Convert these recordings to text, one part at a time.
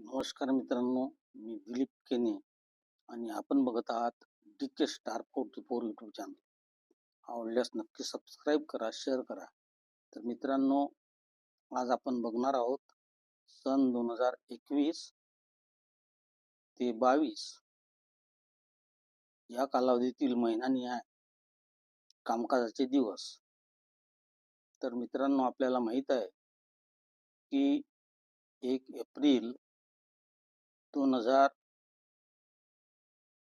नमस्कार मित्रांनो मी दिलीप केने आणि आपण बघत आहात D K star forty four YouTube channel आवडल्यास नक्की सबस्क्राईब करा शेअर करा. तर मित्रांनो आज आपण बघणार आहोत सन दोन हजार एकवीस ते बावीस या कालावधीतील महिनानिहाय कामकाजाचे दिवस. तर मित्रांनो आपल्याला माहीत आहे की एक एप्रिल दोन हजार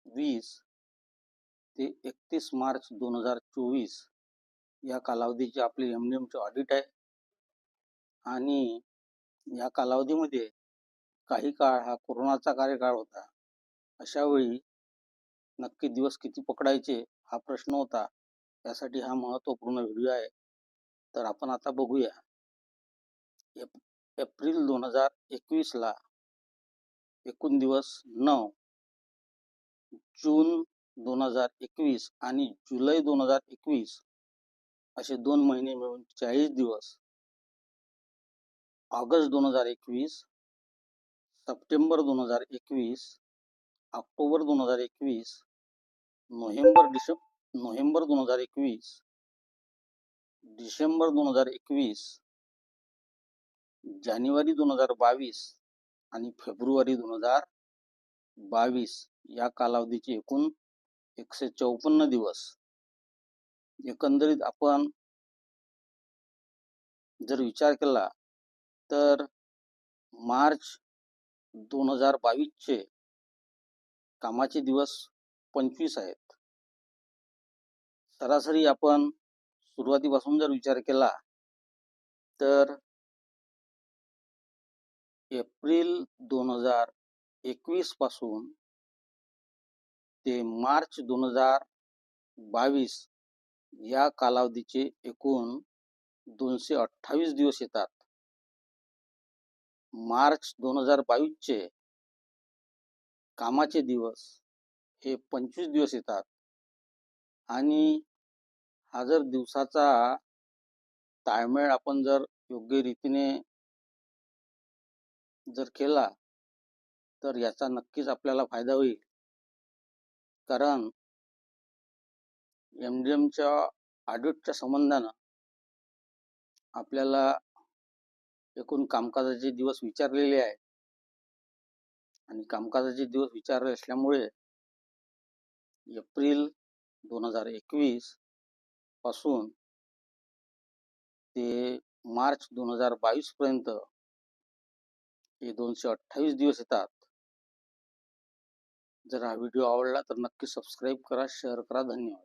वीस ते एकतीस मार्च दोन हजार चोवीस या कालावधीचे आपले एम डी एमचे ऑडिट आहे. आणि या कालावधीमध्ये काही काळ हा कोरोनाचा कार्यकाळ होता. अशा वेळी नक्की दिवस किती पकडायचे हा प्रश्न होता. त्यासाठी हा महत्त्वपूर्ण व्हिडिओ आहे. तर आपण आता बघूया. एप एप्रिल दोन हजार एकवीसला एकूण दिवस नऊ. जून दोन हजार एकवीस आणि जुलै दोन हजार एकवीस असे दोन महिने मिळून चाळीस दिवस. ऑगस्ट दोन हजार एकवीस सप्टेंबर दोन हजार एकवीस ऑक्टोबर दोन हजार एकवीस नोव्हेंबर डिसेंबर नोव्हेंबर दोन हजार एकवीस डिसेंबर दोन हजार एकवीस जानेवारी दोन हजार बावीस आणि फेब्रुवारी दोन हजार बावीस या कालावधीचे एकूण एकशे चौपन्न दिवस. एकंदरीत आपण जर विचार केला तर मार्च दोन हजार बावीसचे कामाचे दिवस पंचवीस आहेत. सरासरी आपण सुरुवातीपासून जर विचार केला तर एप्रिल दोन हजार एकवीसपासून ते मार्च दोन हजार बावीस या कालावधीचे एकूण दोनशे अठ्ठावीस दिवस येतात. मार्च दोन हजार बावीसचे कामाचे दिवस हे पंचवीस दिवस येतात आणि हा जर दिवसाचा ताळमेळ आपण जर योग्य रीतीने जर केला तर याचा नक्कीच आपल्याला फायदा होईल. कारण एम डी एमच्या ऑडिटच्या संबंधानं आपल्याला एकूण कामकाजाचे दिवस विचारलेले आहे आणि कामकाजाचे दिवस विचारले असल्यामुळे एप्रिल दोन हजार एकवीसपासून ते मार्च दोन हजार बावीस पर्यंत हे दोनशे अठ्ठावीस दिवस येतात. जर हा व्हिडिओ आवडला तर नक्की सबस्क्राईब करा शेअर करा. धन्यवाद.